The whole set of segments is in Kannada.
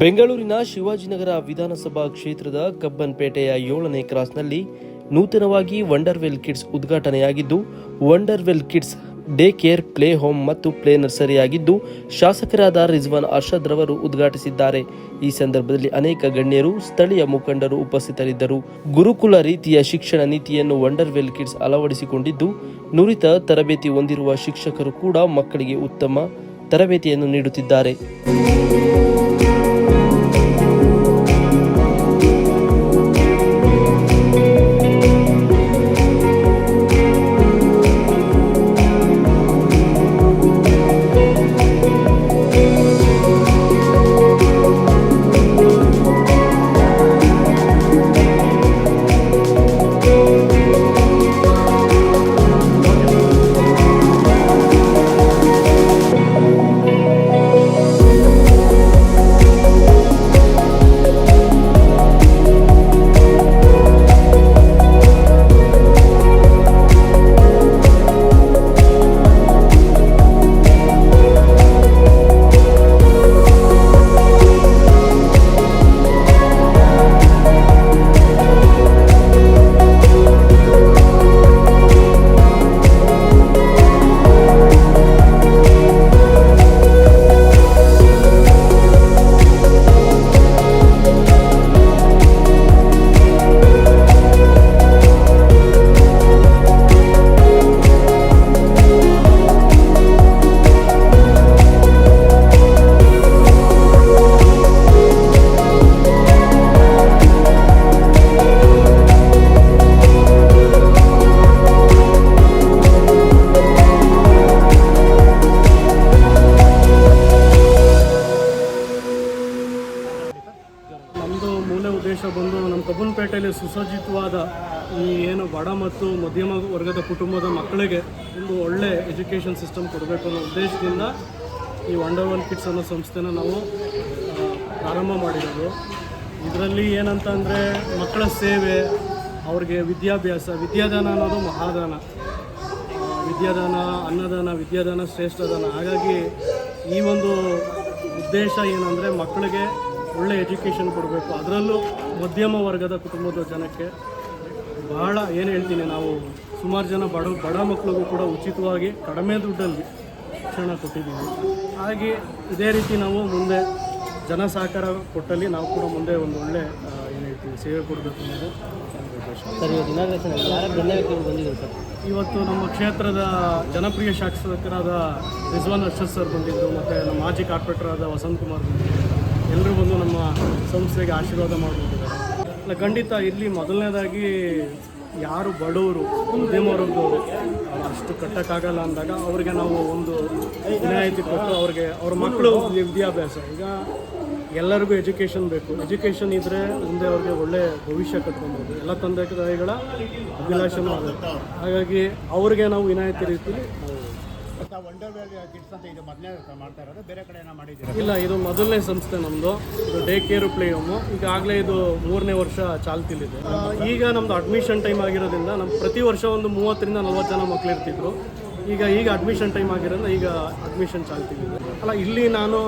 ಬೆಂಗಳೂರಿನ ಶಿವಾಜಿನಗರ ವಿಧಾನಸಭಾ ಕ್ಷೇತ್ರದ ಕಬ್ಬನ್ಪೇಟೆಯ ಏಳನೇ ಕ್ರಾಸ್ನಲ್ಲಿ ನೂತನವಾಗಿ Wonderwell kids ಉದ್ಘಾಟನೆಯಾಗಿದ್ದು Wonderwell kids day care play home ಮತ್ತು ಪ್ಲೇ ನರ್ಸರಿಯಾಗಿದ್ದು, ಶಾಸಕರಾದ ರಿಜ್ವಾನ್ ಅರ್ಷದ್ ರವರು ಉದ್ಘಾಟಿಸಿದ್ದಾರೆ. ಈ ಸಂದರ್ಭದಲ್ಲಿ ಅನೇಕ ಗಣ್ಯರು, ಸ್ಥಳೀಯ ಮುಖಂಡರು ಉಪಸ್ಥಿತರಿದ್ದರು. ಗುರುಕುಲ ರೀತಿಯ ಶಿಕ್ಷಣ ನೀತಿಯನ್ನು ವಂಡರ್ವೆಲ್ ಕಿಡ್ಸ್ ಅಳವಡಿಸಿಕೊಂಡಿದ್ದು, ನುರಿತ ತರಬೇತಿ ಹೊಂದಿರುವ ಶಿಕ್ಷಕರು ಕೂಡ ಮಕ್ಕಳಿಗೆ ಉತ್ತಮ ತರಬೇತಿಯನ್ನು ನೀಡುತ್ತಿದ್ದಾರೆ. ನಮ್ಮದು ಮೂಲ ಉದ್ದೇಶ ಬಂದು ನಮ್ಮ ಕಬ್ಬನ್ಪೇಟೆಯಲ್ಲಿ ಸುಸಜ್ಜಿತವಾದ ಈ ಏನು ಬಡ ಮತ್ತು ಮಧ್ಯಮ ವರ್ಗದ ಕುಟುಂಬದ ಮಕ್ಕಳಿಗೆ ಒಂದು ಒಳ್ಳೆ ಎಜುಕೇಷನ್ ಸಿಸ್ಟಮ್ ಕೊಡಬೇಕು ಅನ್ನೋ ಉದ್ದೇಶದಿಂದ ಈ ವಂಡರ್ವಲ್ ಕಿಡ್ಸ್ ಅನ್ನೋ ಸಂಸ್ಥೆನ ನಾವು ಪ್ರಾರಂಭ ಮಾಡಿರೋದು. ಇದರಲ್ಲಿ ಏನಂತ ಅಂದರೆ ಮಕ್ಕಳ ಸೇವೆ, ಅವ್ರಿಗೆ ವಿದ್ಯಾಭ್ಯಾಸ, ವಿದ್ಯಾದಾನ ಅನ್ನೋದು ಮಹಾದಾನ. ವಿದ್ಯಾದಾನ, ಅನ್ನದಾನ, ವಿದ್ಯಾದಾನ ಶ್ರೇಷ್ಠದಾನ ಹಾಗಾಗಿ ಈ ಒಂದು ಉದ್ದೇಶ ಏನಂದರೆ ಮಕ್ಕಳಿಗೆ ಒಳ್ಳೆ ಎಜುಕೇಷನ್ ಕೊಡಬೇಕು. ಅದರಲ್ಲೂ ಮಧ್ಯಮ ವರ್ಗದ ಕುಟುಂಬದ ಜನಕ್ಕೆ ಬಹಳ ಏನು ಹೇಳ್ತೀನಿ ನಾವು ಸುಮಾರು ಜನ ಬಡ ಬಡ ಮಕ್ಕಳಿಗೂ ಕೂಡ ಉಚಿತವಾಗಿ ಕಡಿಮೆ ದುಡ್ಡಲ್ಲಿ ಶಿಕ್ಷಣ ಕೊಟ್ಟಿದ್ದೀವಿ. ಹಾಗೆ ಇದೇ ರೀತಿ ನಾವು ಮುಂದೆ ಜನ ಸಹಕಾರ ಕೊಟ್ಟಲ್ಲಿ ನಾವು ಕೂಡ ಮುಂದೆ ಒಂದು ಒಳ್ಳೆ ಏನು ಹೇಳ್ತೀವಿ ಸೇವೆ ಕೊಡಬೇಕು ಅನ್ನೋದು ಸರಿ ಉದ್ದೇಶ ಸರ್? ಇವತ್ತು ನಮ್ಮ ಕ್ಷೇತ್ರದ ಜನಪ್ರಿಯ ಶಾಸಕರಾದ ರಿಜ್ವಾನ್ ಅರ್ಷದ್ ಸರ್ ಬಂದಿದ್ದರು ಮತ್ತು ನಮ್ಮ ಮಾಜಿ ಆದ ವಸಂತ್ ಕುಮಾರ್ ಬಂದಿದ್ದರು ಎಲ್ಲರೂ ಬಂದು ನಮ್ಮ ಸಂಸ್ಥೆಗೆ ಆಶೀರ್ವಾದ ಮಾಡಿಬಿಟ್ಟಿದ್ದಾರೆ ಖಂಡಿತ ಇಲ್ಲಿ ಮೊದಲನೇದಾಗಿ ಯಾರು ಬಡವರು ಮಧ್ಯಮ ವರ್ಗದವರು ಅಷ್ಟು ಕಟ್ಟಕ್ಕಾಗಲ್ಲ ಅಂದಾಗ ಅವ್ರಿಗೆ ನಾವು ಒಂದು ವಿನಾಯಿತಿ ಕೊಟ್ಟು ಅವ್ರಿಗೆ ಅವ್ರ ಮಕ್ಕಳು ವಿದ್ಯಾಭ್ಯಾಸ. ಈಗ ಎಲ್ಲರಿಗೂ ಎಜುಕೇಷನ್ ಬೇಕು. ಎಜುಕೇಷನ್ ಇದ್ದರೆ ಮುಂದೆ ಅವ್ರಿಗೆ ಒಳ್ಳೆ ಭವಿಷ್ಯ ಕಟ್ಕೊಬೋದು. ಎಲ್ಲ ತಂದೆ ತಾಯಿಗಳ ಅಭಿಲಾಷನೂ ಆಗುತ್ತೆ. ಹಾಗಾಗಿ ಅವ್ರಿಗೆ ನಾವು ವಿನಾಯಿತಿ ರೀತಿಲಿ ಕಿಡ್ಸ್ ಅಂತ ಇದು ಮೊದಲನೇ ಮಾಡ್ತಾ ಇರೋದು. ಬೇರೆ ಕಡೆ ಏನೋ ಮಾಡಿದ್ದೀರಾ? ಇಲ್ಲ ಇದು ಮೊದಲನೇ ಸಂಸ್ಥೆ ನಮ್ಮದು ಇದು ಡೇ ಕೇರ್ ಪ್ಲೇ ಹೋಮು ಈಗಾಗಲೇ ಇದು ಮೂರನೇ ವರ್ಷ ಚಾಲ್ತಿಲಿದೆ. ಈಗ ನಮ್ದು ಅಡ್ಮಿಷನ್ ಟೈಮ್ ಆಗಿರೋದ್ರಿಂದ ನಮ್ಮ ಪ್ರತಿ ವರ್ಷ ಒಂದು ಮೂವತ್ತರಿಂದ ನಲ್ವತ್ತು ಜನ ಮಕ್ಳು ಇರ್ತಿದ್ರು. ಈಗ ಈಗ ಅಡ್ಮಿಷನ್ ಟೈಮ್ ಆಗಿರೋದ್ರಿಂದ ಈಗ ಅಡ್ಮಿಷನ್ ಚಾಲ್ತಿಲಿದೆ. ಅಲ್ಲ ಇಲ್ಲಿ ನಾನು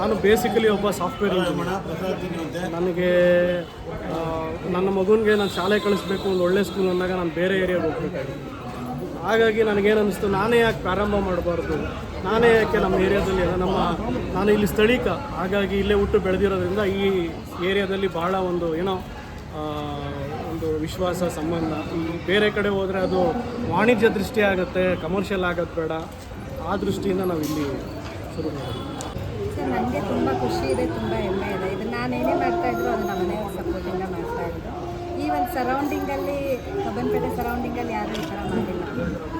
ನಾನು ಬೇಸಿಕಲಿ ಒಬ್ಬ ಸಾಫ್ಟ್ವೇರ್ ಇಂಜಿನಿಯರ್ ನನಗೆ ನನ್ನ ಮಗುನಿಗೆ ನಾನು ಶಾಲೆ ಕಳಿಸ್ಬೇಕು ಒಂದು ಒಳ್ಳೆ ಸ್ಕೂಲ್ ಅಂದಾಗ ನಾನು ಬೇರೆ ಏರಿಯಾಗೆ ಹೋಗ್ಬೇಕಾಗಿತ್ತು. ಹಾಗಾಗಿ ನನಗೇನು ಅನ್ನಿಸ್ತು ನಾನೇ ಯಾಕೆ ಪ್ರಾರಂಭ ಮಾಡಬಾರ್ದು? ನಾನೇ ಯಾಕೆ ನಮ್ಮ ಏರಿಯಾದಲ್ಲಿ ನಮ್ಮ ನಾನು ಇಲ್ಲಿ ಸ್ಥಳೀಕ, ಹಾಗಾಗಿ ಇಲ್ಲೇ ಹುಟ್ಟು ಬೆಳೆದಿರೋದ್ರಿಂದ ಈ ಏರಿಯಾದಲ್ಲಿ ಬಹಳ ಒಂದು, ಏನೋ ಒಂದು ವಿಶ್ವಾಸ, ಸಂಬಂಧ. ಬೇರೆ ಕಡೆ ಹೋದರೆ ಅದು ವಾಣಿಜ್ಯ ದೃಷ್ಟಿ ಆಗುತ್ತೆ ಕಮರ್ಷಿಯಲ್ ಆಗೋದು ಬೇಡ. ಆ ದೃಷ್ಟಿಯಿಂದ ನಾವು ಇಲ್ಲಿ ಶುರು ಮಾಡಿದ್ವಿ ನನಗೆ ತುಂಬ ಖುಷಿ ಇದೆ, ತುಂಬ ಹೆಮ್ಮೆ ಇದೆ. ಇದು ನಾನೇನೇ ಮಾಡ್ತಾ ಇದ್ರು ಅದು ನಮ್ಮ ಮನೆಯವ್ರ ಸಪೋರ್ಟಿಂದ ಮಾಡ್ತಾ ಇದ್ರು ಈ ಒಂದು ಸರೌಂಡಿಂಗಲ್ಲಿ, ಕಬ್ಬನ್ಪೇಟೆ ಸರೌಂಡಿಂಗಲ್ಲಿ ಯಾರೂ ಈ ಥರ ಮಾಡಿಲ್ಲ.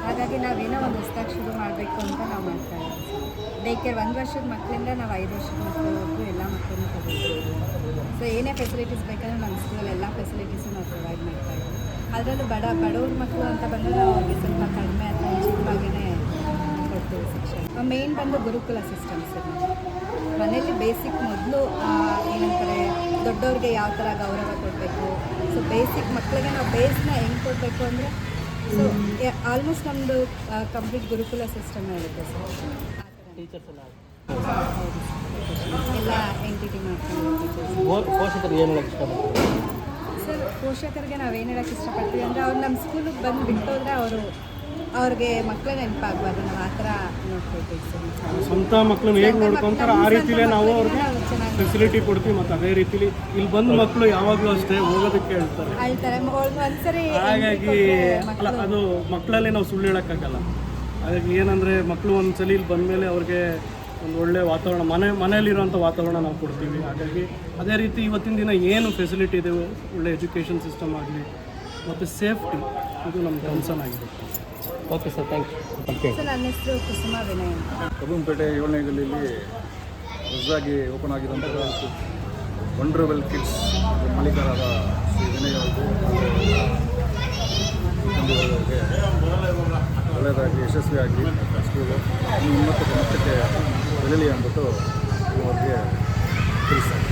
ಹಾಗಾಗಿ ನಾವೇನೋ ಒಂದು ಹೊಸ್ದಾಗಿ ಶುರು ಮಾಡಬೇಕು ಅಂತ ನಾವು ಮಾಡ್ತಾ ಇದ್ದೀವಿ. ಡೇ ಒಂದು ವರ್ಷದ ಮಕ್ಕಳಿಂದ ನಾವು ಐದು ವರ್ಷದ ಮಕ್ಕಳವರೆಗೂ ಎಲ್ಲ ಮಕ್ಕಳನ್ನು ತಗೊಳ್ತೀವಿ. ಸೊ ಏನೇ ಫೆಸಿಲಿಟೀಸ್ ಬೇಕಂದ್ರೆ ನಮ್ಮ ಸ್ಕೂಲಲ್ಲಿ ಎಲ್ಲ ಫೆಸಿಲಿಟೀಸು ನಾವು ಪ್ರೊವೈಡ್ ಮಾಡ್ತಾ ಇದ್ದೀವಿ ಅದರಲ್ಲೂ ಬಡ, ಬಡವ್ರ ಮಕ್ಕಳು ಅಂತ ಬಂದರೆ ಅವ್ರಿಗೆ ಸ್ವಲ್ಪ ಕಡಿಮೆ ಅಥವಾ ಉಚಿತವಾಗಿಯೇ ಕೊಡ್ತೀವಿ ಶಿಕ್ಷಣ. ಮೇಯ್ನ್ ಬಂದು ಗುರುಕುಲ ಸಿಸ್ಟಮ್ ಸರ್ ಮನೇಲಿ ಬೇಸಿಕ್ ಮೊದಲು ಏನಂತಾರೆ ದೊಡ್ಡವ್ರಿಗೆ ಯಾವ ಥರ ಗೌರವ ಕೊಡಬೇಕು? ಸೊ ಬೇಸಿಕ್ ಮಕ್ಕಳಿಗೆ ನಾವು ಬೇಸ್ನ ಹೆಂಗೆ ಕೊಡಬೇಕು ಅಂದರೆ ಸೊ ಆಲ್ಮೋಸ್ಟ್ ನಮ್ಮದು ಕಂಪ್ಲೀಟ್ ಗುರುಕುಲ ಸಿಸ್ಟಮ್ ಇರುತ್ತೆ ಸರ್ ಟೀಚರ್ಸ್ ಎಲ್ಲ ಎಲ್ಲ ಮಾಡ್ಕೊಂಡು ಏನು ಹೇಳಕ್ಕೆ ಸರ್ ಪೋಷಕರಿಗೆ ನಾವು ಏನು ಹೇಳೋಕ್ಕೆ ಇಷ್ಟಪಡ್ತೀವಿ ಅಂದರೆ ಅವ್ರು ನಮ್ಮ ಸ್ಕೂಲಿಗೆ ಬಂದು ಬಿಟ್ಟೋದ್ರೆ ಅವರು ಅವ್ರಿಗೆ ಮಕ್ಕಳ ನೆನಪಾಗಬಾರ್ದು ನಾವು ಆ ಥರ ಸರ್. ಸ್ವಂತ ಮಕ್ಕಳನ್ನ ಹೇಗೆ ನೋಡ್ಕೊಂತಾರೆ ಆ ರೀತಿಲೇ ನಾವು ಅವ್ರಿಗೆ ಫೆಸಿಲಿಟಿ ಕೊಡ್ತೀವಿ ಮತ್ತು ಅದೇ ರೀತಿಲಿ ಇಲ್ಲಿ ಬಂದ ಮಕ್ಕಳು ಯಾವಾಗಲೂ ಅಷ್ಟೇ ಹೋಗೋದಕ್ಕೆ ಹೇಳ್ತಾರೆ. ಒಂದ್ಸರಿ ಹಾಗಾಗಿ ಅಲ್ಲ ಅದು ಮಕ್ಕಳಲ್ಲಿ ನಾವು ಸುಳ್ಳು ಹೇಳೋಕ್ಕಾಗಲ್ಲ. ಹಾಗಾಗಿ ಏನಂದರೆ ಮಕ್ಕಳು ಒಂದ್ಸಲಿ ಇಲ್ಲಿ ಬಂದಮೇಲೆ ಅವ್ರಿಗೆ ಒಂದು ಒಳ್ಳೆ ವಾತಾವರಣ ಮನೆ ಮನೆಯಲ್ಲಿರುವಂಥ ವಾತಾವರಣ ನಾವು ಕೊಡ್ತೀವಿ. ಹಾಗಾಗಿ ಅದೇ ರೀತಿ ಇವತ್ತಿನ ದಿನ ಏನು ಫೆಸಿಲಿಟಿ ಇದೆ ಒಳ್ಳೆ ಎಜುಕೇಷನ್ ಸಿಸ್ಟಮ್ ಆಗಲಿ ಮತ್ತು ಸೇಫ್ಟಿ ಇದು ನಮ್ಮ ಕನ್ಸರ್ನ್ ಆಗಿದೆ. Okay sir thank you sir ನನ್ನ ಹೆಸರು ಕುಸುಮ ವಿನಯ್ ಅಂತ. ಕಬ್ಬನ್ಪೇಟೆ ಏಳನೇ ಗಲ್ಲಿಯಲ್ಲಿ ಹೊಸದಾಗಿ ಓಪನ್ ಆಗಿರುವಂತಹ ವಂಡ್ರಬಲ್ ಕಿಡ್ಸ್ ಮಾಲೀಕರಾದ ಶ್ರೀ ವಿನಯ್ ಅವರು ಒಳ್ಳೆಯದಾಗಿ ಯಶಸ್ವಿಯಾಗಿ ಸ್ಕೂಲು ಇನ್ನು ಉನ್ನತ ಮಟ್ಟಕ್ಕೆ ಬೆಳಲಿ ಅಂದ್ಬಿಟ್ಟು ಅವ್ರಿಗೆ ತಿಳಿಸ್ತಾರೆ.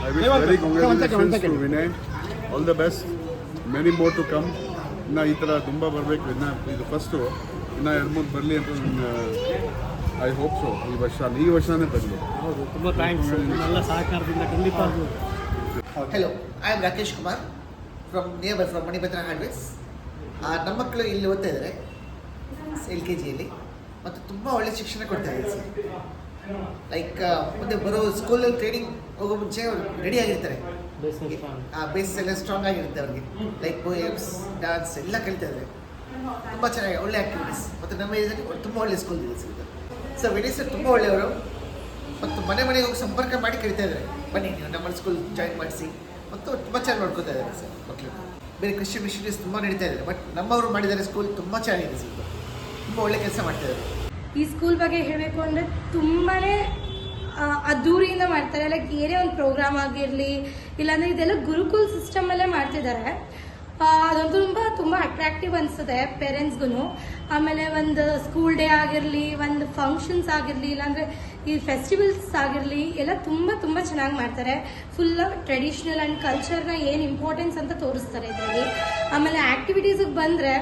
I wish very congratulations to Vinay all the best many more to come ಇನ್ನು ಈ ಥರ ತುಂಬ ಬರಬೇಕು. ಇನ್ನು ಇದು ಫಸ್ಟು ಇನ್ನು ಎರಡು ಮೂರು ಬರಲಿ ಅಂತ ನಾನು ಐ ಹೋಪ್ ಸೊ ಈ ವರ್ಷ ಈ ವರ್ಷನೇ ಬರಲಿ. ಹೌದು ತುಂಬ ಥ್ಯಾಂಕ್ಸ್ ಎಲ್ಲ ಸಹಕಾರದಿಂದ ಖಂಡಿತ hello I am Rakesh Kumar from near from Manibhadra handways ನಮ್ಮ ಮಕ್ಕಳು ಇಲ್ಲಿ ಓದ್ತಾ ಇದ್ದಾರೆ ಎಲ್ ಕೆ ಜಿಯಲ್ಲಿ ಮತ್ತು ತುಂಬ ಒಳ್ಳೆ ಶಿಕ್ಷಣ ಕೊಡ್ತಾ ಇದ್ದಾರೆ ಸರ್. ಲೈಕ್ ಮುಂದೆ ಬರೋ ಸ್ಕೂಲಲ್ಲಿ ಟ್ರೈನಿಂಗ್ ಹೋಗೋ ಮುಂಚೆ ಅವರು ರೆಡಿ ಆಗಿರ್ತಾರೆ. ಆ ಬೇಸ್ ಎಲ್ಲ ಸ್ಟ್ರಾಂಗ್ ಆಗಿರುತ್ತೆ ಅವ್ರಿಗೆ. ಲೈಕ್ ಪೋಯಮ್ಸ್ ಡಾನ್ಸ್ ಎಲ್ಲ ಕಲಿತಾ ಇದ್ದಾರೆ ತುಂಬ ಚೆನ್ನಾಗಿ ಒಳ್ಳೆ ಆ್ಯಕ್ಟಿವಿಟೀಸ್ ಮತ್ತು ನಮ್ಮ ಏಜಲ್ಲಿ ತುಂಬ ಒಳ್ಳೆ ಸ್ಕೂಲ್ ಇದೆ ಸರ್ ಸರ್ ವಿನಯ್ ಸರ್ ತುಂಬ ಒಳ್ಳೆಯವರು. ಮತ್ತು ಮನೆ ಮನೆಗೆ ಹೋಗಿ ಸಂಪರ್ಕ ಮಾಡಿ ಕರಿತಾ ಇದ್ದಾರೆ. ಬನ್ನಿ ನೀವು ನಮ್ಮ ಸ್ಕೂಲ್ ಜಾಯಿನ್ ಮಾಡಿಸಿ. ಮತ್ತು ತುಂಬ ಚೆನ್ನಾಗಿ ನೋಡ್ಕೊತಾ ಇದ್ದಾರೆ ಸರ್ ಮಕ್ಕಳು ಬೇರೆ ಕೃಷಿ ಮಿಷನರೀಸ್ ತುಂಬ ನಡೀತಾ ಇದ್ದಾರೆ ಬಟ್ ನಮ್ಮವರು ಮಾಡಿದ್ದಾರೆ ಸ್ಕೂಲ್ ತುಂಬ ಚೆನ್ನಾಗಿದೆ ಸರ್. ತುಂಬ ಒಳ್ಳೆ ಕೆಲಸ ಮಾಡ್ತಾ ಇದ್ದಾರೆ. ಈ ಸ್ಕೂಲ್ ಬಗ್ಗೆ ಹೇಳಬೇಕು ಅಂದರೆ ತುಂಬಾ ಅದ್ದೂರಿಯಿಂದ ಮಾಡ್ತಾರೆ. ಲೈಕ್ ಏನೇ ಒಂದು ಪ್ರೋಗ್ರಾಮ್ ಆಗಿರಲಿ, ಇಲ್ಲಾಂದರೆ ಇದೆಲ್ಲ ಗುರುಕುಲ್ ಸಿಸ್ಟಮಲ್ಲೇ ಮಾಡ್ತಿದ್ದಾರೆ ಅದೊಂದು ತುಂಬ ತುಂಬ ಅಟ್ರಾಕ್ಟಿವ್ ಅನಿಸುತ್ತೆ ಪೇರೆಂಟ್ಸ್ಗೂ ಆಮೇಲೆ ಒಂದು ಸ್ಕೂಲ್ ಡೇ ಆಗಿರಲಿ, ಒಂದು ಫಂಕ್ಷನ್ಸ್ ಆಗಿರಲಿ, ಇಲ್ಲಾಂದರೆ ಈ ಫೆಸ್ಟಿವಲ್ಸ್ ಆಗಿರಲಿ, ಎಲ್ಲ ತುಂಬ ತುಂಬ ಚೆನ್ನಾಗಿ ಮಾಡ್ತಾರೆ. ಫುಲ್ ಟ್ರೆಡಿಷ್ನಲ್ ಆ್ಯಂಡ್ ಕಲ್ಚರ್ನ ಏನು ಇಂಪಾರ್ಟೆನ್ಸ್ ಅಂತ ತೋರಿಸ್ತಾರೆ ಇದರಲ್ಲಿ. ಆಮೇಲೆ ಆ್ಯಕ್ಟಿವಿಟೀಸಿಗೆ ಬಂದರೆ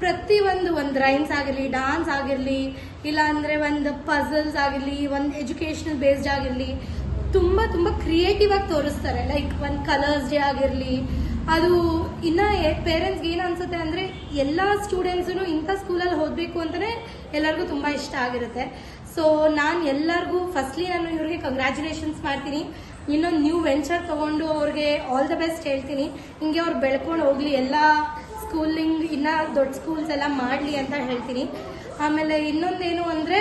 ಪ್ರತಿ ಒಂದು ಒಂದು ರೈಮ್ಸ್ ಆಗಿರಲಿ ಡಾನ್ಸ್ ಆಗಿರಲಿ ಇಲ್ಲ ಅಂದರೆ ಒಂದು ಪಝಲ್ಸ್ ಆಗಿರಲಿ, ಒಂದು ಎಜುಕೇಷನಲ್ ಬೇಸ್ಡ್ ಆಗಿರಲಿ, ತುಂಬ ತುಂಬ ಕ್ರಿಯೇಟಿವ್ ಆಗಿ ತೋರಿಸ್ತಾರೆ. ಲೈಕ್ ಒಂದು ಕಲರ್ಸ್ ಡೇ ಆಗಿರಲಿ, ಅದು ಇನ್ನು ಪೇರೆಂಟ್ಸ್ಗೆ ಏನು ಅನ್ಸುತ್ತೆ ಅಂದರೆ ಎಲ್ಲ ಸ್ಟೂಡೆಂಟ್ಸೂ ಇಂಥ ಸ್ಕೂಲಲ್ಲಿ ಓದಬೇಕು ಅಂತಲೇ ಎಲ್ಲರಿಗೂ ತುಂಬ ಇಷ್ಟ ಆಗಿರುತ್ತೆ. ಸೊ ನಾನು ಎಲ್ಲರಿಗೂ ಫಸ್ಟ್ಲಿ ನಾನು ಇವ್ರಿಗೆ ಕಂಗ್ರ್ಯಾಚುಲೇಷನ್ಸ್ ಮಾಡ್ತೀನಿ. ಇನ್ನೊಂದು ನ್ಯೂ ವೆಂಚರ್ ತೊಗೊಂಡು ಅವ್ರಿಗೆ ಆಲ್ ದ ಬೆಸ್ಟ್ ಹೇಳ್ತೀನಿ. ಹಿಂಗೆ ಅವ್ರು ಬೆಳ್ಕೊಂಡು ಹೋಗಲಿ, ಎಲ್ಲ ಸ್ಕೂಲಿಂಗ್ ಇನ್ನ ದೊಡ್ಡ ಸ್ಕೂಲ್ಸ್ ಎಲ್ಲ ಮಾಡಲಿ ಅಂತ ಹೇಳ್ತೀನಿ. ಆಮೇಲೆ ಇನ್ನೊಂದೇನು ಅಂದರೆ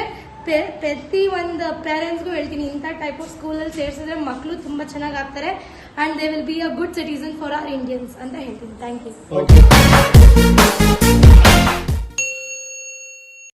ಪ್ರತಿ ಒಂದು ಪೇರೆಂಟ್ಸ್ಗೂ ಹೇಳ್ತೀನಿ, ಇಂಥ ಟೈಪ್ ಆಫ್ ಸ್ಕೂಲಲ್ಲಿ ಸೇರಿಸಿದ್ರೆ ಮಕ್ಕಳು ತುಂಬ ಚೆನ್ನಾಗಿ ಆಗ್ತಾರೆ and they will be a good citizen for our Indians ಅಂತ ಹೇಳ್ತೀನಿ. Thank you